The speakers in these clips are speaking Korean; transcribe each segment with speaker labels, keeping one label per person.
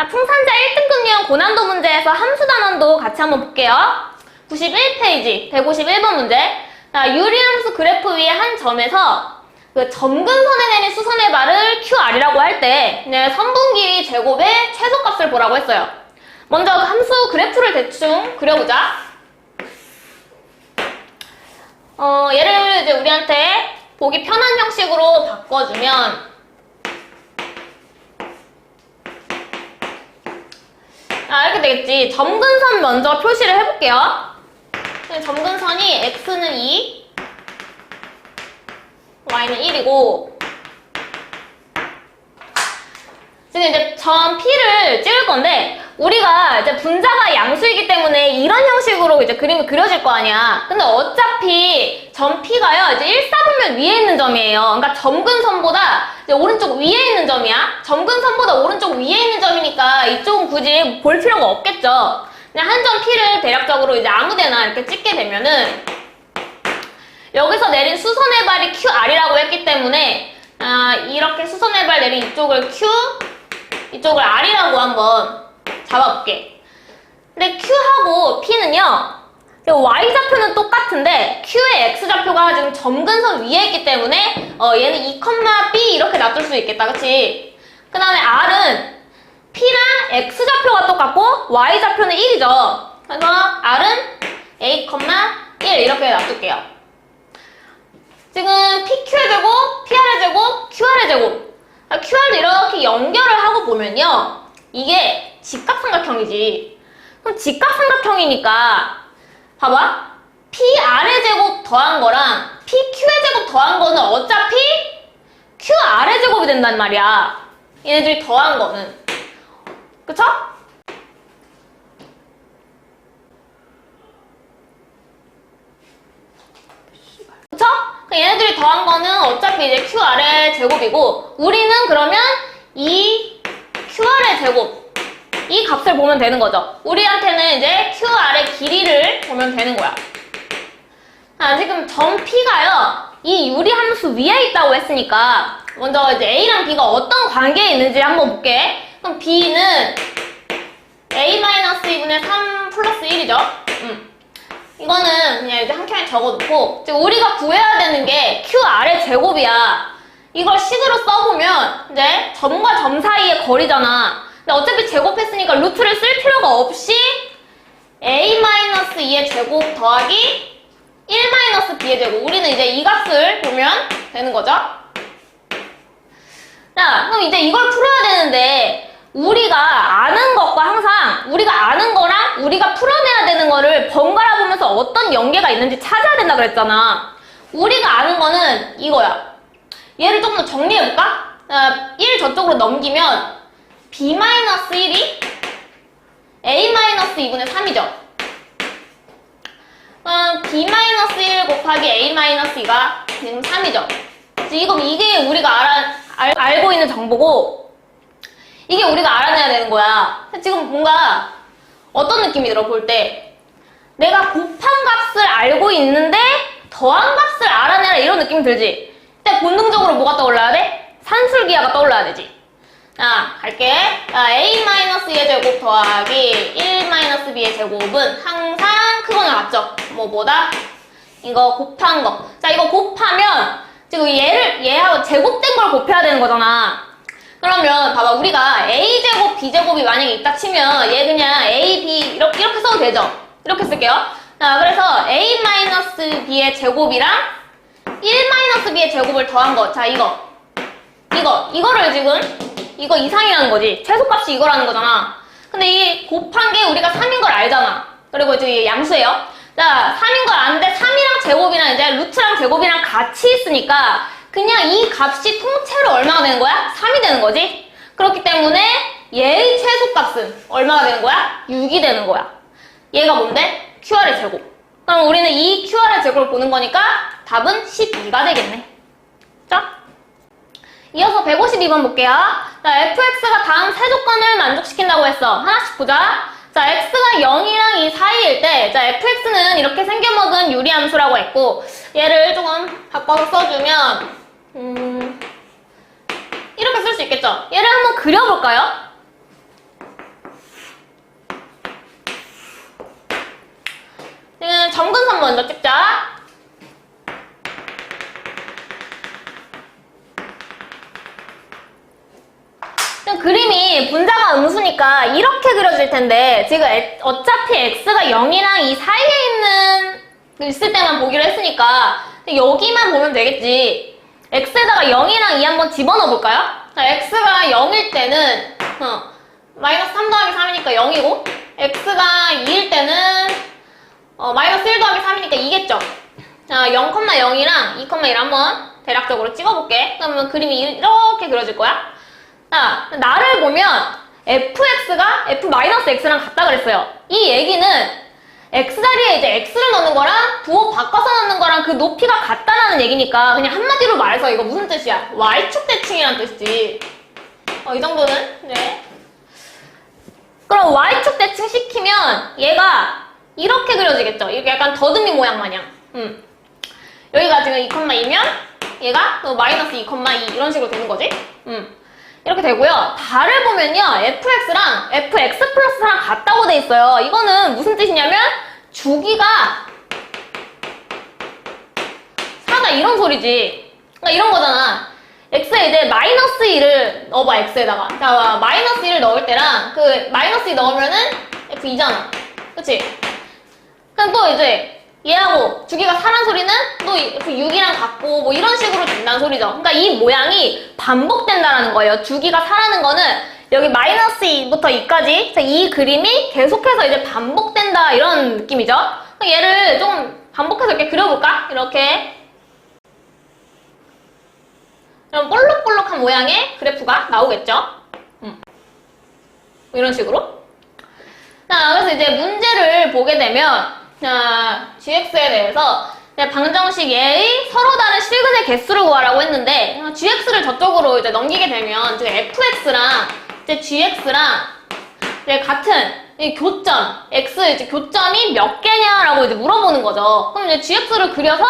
Speaker 1: 자, 풍산자 1등급 유형 고난도 문제에서 함수 단원도 같이 한번 볼게요. 91페이지 151번 문제. 자, 유리함수 그래프 위에 한 점에서 그 점근선에 내린 수선의 발을 QR이라고 할 때, 네, 선분 길이 제곱의 최소값을 보라고 했어요. 먼저 그 함수 그래프를 대충 그려보자. 어, 얘를 이제 우리한테 보기 편한 형식으로 바꿔주면, 아, 이렇게 되겠지. 점근선 먼저 표시를 해볼게요. 점근선이 x는 2, y는 1이고, 지금 이제 점 P를 찍을 건데, 우리가 이제 분자가 양수이기 때문에 이런 형식으로 이제 그림이 그려질 거 아니야. 근데 어차피 점 P가요, 이제 1사분면 위에 있는 점이에요. 그러니까 점근선보다 이제 오른쪽 위에 있는 점이야. 점근선보다 오른쪽 위에 있는 점이니까 이쪽은 굳이 볼 필요가 없겠죠. 그냥 한 점 P를 대략적으로 이제 아무 데나 이렇게 찍게 되면은 여기서 내린 수선의 발이 QR이라고 했기 때문에 아, 이렇게 수선의 발 내린 이쪽을 Q, 이쪽을 R이라고 한번 잡아볼게. 근데 Q하고 P는요, Y좌표는 똑같은데 Q의 X좌표가 지금 점근선 위에 있기 때문에 어, 얘는 2, B 이렇게 놔둘 수 있겠다. 그치? 그 다음에 R은 P랑 X좌표가 똑같고 Y좌표는 1이죠. 그래서 R은 A, 1 이렇게 놔둘게요. 지금 PQ의 제곱, PR의 제곱, QR의 제곱. 아, QR을 이렇게 연결을 하고 보면요. 이게 직각삼각형이지. 그럼 직각삼각형이니까 봐봐. PR의 제곱 더한 거랑 PQ의 제곱 더한 거는 어차피 QR의 제곱이 된단 말이야. 얘네들이 더한 거는. 그쵸? 그쵸? 그 얘네들이 더한 거는 어차피 이제 QR의 제곱이고 우리는 그러면 이 QR의 제곱 이 값을 보면 되는 거죠. 우리한테는 이제 QR의 길이를 보면 되는 거야. 아, 지금 점 P가요. 이 유리 함수 위에 있다고 했으니까 먼저 이제 A랑 B가 어떤 관계에 있는지 한번 볼게. 그럼 B는 A-2분의 3 플러스 1이죠. 음. 이거는 그냥 이제 한 칸에 적어놓고 지금 우리가 구해야 되는 게 QR의 제곱이야. 이걸 식으로 써보면 이제 점과 점 사이의 거리잖아. 어차피 제곱했으니까 루트를 쓸 필요가 없이 A-2의 제곱 더하기 1-b의 제곱. 우리는 이제 이 값을 보면 되는 거죠. 자, 그럼 이제 이걸 풀어야 되는데 우리가 아는 것과 항상 우리가 아는 거랑 우리가 풀어내야 되는 거를 번갈아 보면서 어떤 연계가 있는지 찾아야 된다 그랬잖아. 우리가 아는 거는 이거야. 얘를 조금 더 정리해볼까? 자, 1 저쪽으로 넘기면 B-1이 A-2분의 3이죠. 그럼 B-1 곱하기 A-2가 지금 3이죠. 지금 이게 우리가 알아, 알, 알고 있는 정보고 이게 우리가 알아내야 되는 거야. 지금 뭔가 어떤 느낌이 들어 볼 때 내가 곱한 값을 알고 있는데 더한 값을 알아내라 이런 느낌이 들지. 근데 본능적으로 뭐가 떠올라야 돼? 산술기하가 떠올라야 되지. 자, 갈게. 자, a-의 제곱 더하기 1-b의 제곱은 항상 그거는 맞죠? 뭐 뭐다? 이거 곱한 거. 자, 이거 곱하면 지금 얘를 얘하고 제곱된 걸 곱해야 되는 거잖아. 그러면 봐봐 우리가 a제곱 b제곱이 만약에 있다 치면 얘 그냥 a, b 이렇게, 이렇게 써도 되죠? 이렇게 쓸게요. 자, 그래서 a-b의 제곱이랑 1-b의 제곱을 더한 거. 자, 이거. 이거. 이거를 지금 이거 이상이라는 거지. 최소값이 이거라는 거잖아. 근데 이 곱한 게 우리가 3인 걸 알잖아. 그리고 이제 양수예요. 자, 3인 걸 아는데 3이랑 제곱이랑 이제 루트랑 제곱이랑 같이 있으니까 그냥 이 값이 통째로 얼마가 되는 거야? 3이 되는 거지. 그렇기 때문에 얘의 최소값은 얼마가 되는 거야? 6이 되는 거야. 얘가 뭔데? QR의 제곱. 그럼 우리는 이 QR의 제곱을 보는 거니까 답은 12가 되겠네. 자, 이어서 152번 볼게요. 자, fx가 다음 세 조건을 만족시킨다고 했어. 하나씩 보자. 자, x가 0이랑 이 사이일 때, 자, fx는 이렇게 생겨먹은 유리함수라고 했고, 얘를 조금 바꿔서 써주면, 음, 이렇게 쓸 수 있겠죠? 얘를 한번 그려볼까요? 지금 정근선 먼저 찍자. 그림이 분자가 음수니까 이렇게 그려질 텐데 지금 에- 어차피 x가 0이랑 이 사이에 있는 있을 때만 보기로 했으니까 여기만 보면 되겠지. x에다가 0이랑 2 한번 집어넣어 볼까요? 자, x가 0일 때는 어, 마이너스 3 더하기 3이니까 0이고 x가 2일 때는 어, 마이너스 1 더하기 3이니까 2겠죠. 자, 0,0이랑 2,1 한번 대략적으로 찍어볼게. 그러면 그림이 이렇게 그려질 거야. 자, 나를 보면 fx가 f-x랑 같다 그랬어요. 이 얘기는 x 자리에 이제 x를 넣는 거랑 부호 바꿔서 넣는 거랑 그 높이가 같다라는 얘기니까 그냥 한마디로 말해서 이거 무슨 뜻이야? y축 대칭이란 뜻이지. 어, 이 정도는 네. 그럼 y축 대칭 시키면 얘가 이렇게 그려지겠죠. 이렇게 약간 더듬이 모양 마냥. 음. 여기가 지금 2,2면 얘가 또 마이너스 2,2 이런 식으로 되는 거지. 음. 이렇게 되고요. 달을 보면요. fx랑 fx 플러스랑 같다고 돼 있어요. 이거는 무슨 뜻이냐면 주기가 4다 이런 소리지. 그러니까 이런 거잖아. x에 이제 마이너스 1을 넣어봐, x에다가. 자, 마이너스 1을 넣을 때랑 그 마이너스 2 넣으면은 f2잖아. 그치? 그럼 또 이제 얘하고 주기가 4란 소리는 또 F6이랑 같고 뭐 이런 식으로 된다는 소리죠. 그러니까 이 모양이 반복된다라는 거예요. 주기가 4라는 거는 여기 마이너스 2부터 2까지 이 그림이 계속해서 이제 반복된다 이런 느낌이죠. 얘를 좀 반복해서 이렇게 그려볼까? 이렇게 이런 볼록볼록한 모양의 그래프가 나오겠죠. 음. 이런 식으로. 자, 그래서 이제 문제를 보게 되면, 자, gx에 대해서 이제 방정식 얘의 서로 다른 실근의 개수를 구하라고 했는데, 어, gx를 저쪽으로 이제 넘기게 되면, 지금 fx랑 이제 gx랑 이제 같은 이 교점, x 이제 교점이 몇 개냐라고 이제 물어보는 거죠. 그럼 이제 gx를 그려서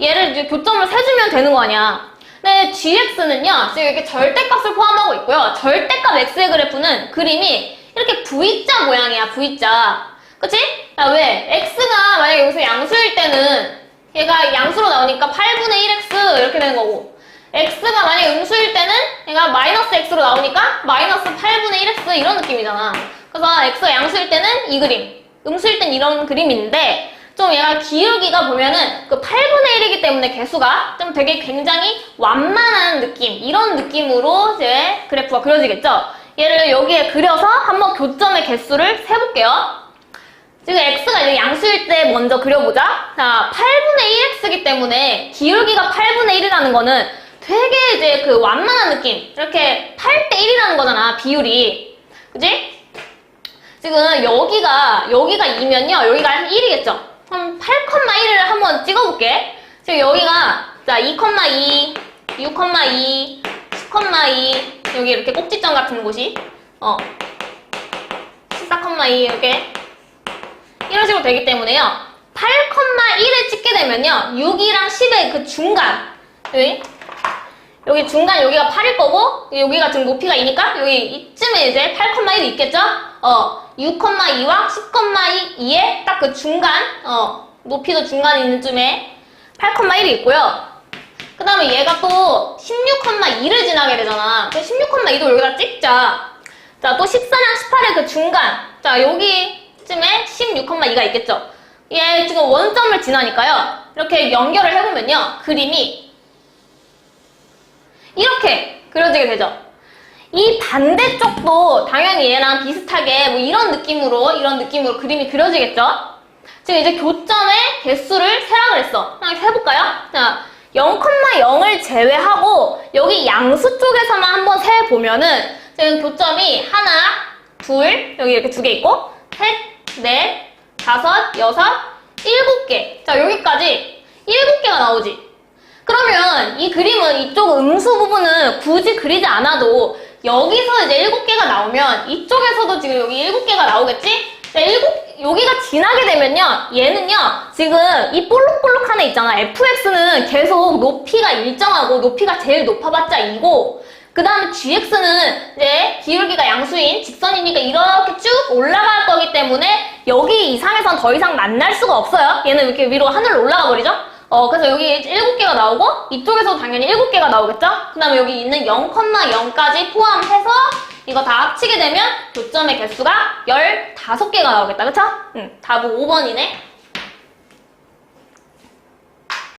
Speaker 1: 얘를 이제 교점을 세주면 되는 거 아니야. 근데 gx는요, 지금 이렇게 절대값을 포함하고 있고요. 절대값 x의 그래프는 그림이 이렇게 V자 모양이야, V자. 그치? 야, 왜? x가 만약에 여기서 양수일 때는 얘가 양수로 나오니까 8분의 1x 이렇게 되는 거고 x가 만약에 음수일 때는 얘가 마이너스 x로 나오니까 마이너스 8분의 1x 이런 느낌이잖아. 그래서 x가 양수일 때는 이 그림, 음수일 땐 이런 그림인데 좀 얘가 기울기가 보면은 그 8분의 1이기 때문에 개수가 좀 되게 굉장히 완만한 느낌, 이런 느낌으로 이제 그래프가 그려지겠죠? 얘를 여기에 그려서 한번 교점의 개수를 세볼게요. 지금 x가 양수일 때 먼저 그려보자. 자, 8분의 1x이기 때문에 기울기가 8분의 1이라는 거는 되게 이제 그 완만한 느낌. 이렇게 8대 1이라는 거잖아, 비율이. 그지? 지금 여기가, 여기가 2면요, 여기가 1이겠죠? 그럼 8,1을 한번 찍어볼게. 지금 여기가, 자, 2,2, 6,2, 10,2, 여기 이렇게 꼭지점 같은 곳이, 어, 14,2 이렇게 이런 식으로 되기 때문에요. 8,1을 찍게 되면요. 6이랑 10의 그 중간. 여기. 여기 중간 여기가 8일 거고, 여기가 지금 높이가 2니까, 여기 이쯤에 이제 8,1이 있겠죠? 어, 6,2와 10,2의 딱 그 중간, 어, 높이도 중간에 있는 쯤에 8,1이 있고요. 그 다음에 얘가 또 16,2를 지나게 되잖아. 그 16,2도 여기다 찍자. 자, 또 14랑 18의 그 중간. 자, 여기 쯤에 16,2가 있겠죠. 얘 지금 원점을 지나니까요. 이렇게 연결을 해보면요. 그림이 이렇게 그려지게 되죠. 이 반대쪽도 당연히 얘랑 비슷하게 뭐 이런 느낌으로, 이런 느낌으로 그림이 그려지겠죠. 지금 이제 교점의 개수를 세라 그랬어. 하나 세볼까요? 자, 0,0을 제외하고 여기 양수 쪽에서만 한번 세보면은 지금 교점이 하나, 둘, 여기 이렇게 두 개 있고 셋, 넷, 다섯, 여섯, 일곱 개. 자, 여기까지 일곱 개가 나오지. 그러면 이 그림은 이쪽 음수 부분은 굳이 그리지 않아도 여기서 이제 일곱 개가 나오면 이쪽에서도 지금 여기 일곱 개가 나오겠지? 자, 일곱, 여기가 지나게 되면요, 얘는요, 지금 이 볼록볼록한 애 있잖아. fx는 계속 높이가 일정하고 높이가 제일 높아봤자 2고, 그 다음에 gx는 이제 기울기가 양수인 직선이니까 이렇게 쭉 올라갈 거기 때문에 여기 이 3에선 더 이상 만날 수가 없어요. 얘는 이렇게 위로 하늘로 올라가 버리죠? 어, 그래서 여기 7개가 나오고, 이쪽에서도 당연히 7개가 나오겠죠? 그 다음에 여기 있는 0,0까지 포함해서 이거 다 합치게 되면 교점의 개수가 15개가 나오겠다. 그쵸? 응, 답은 5번이네.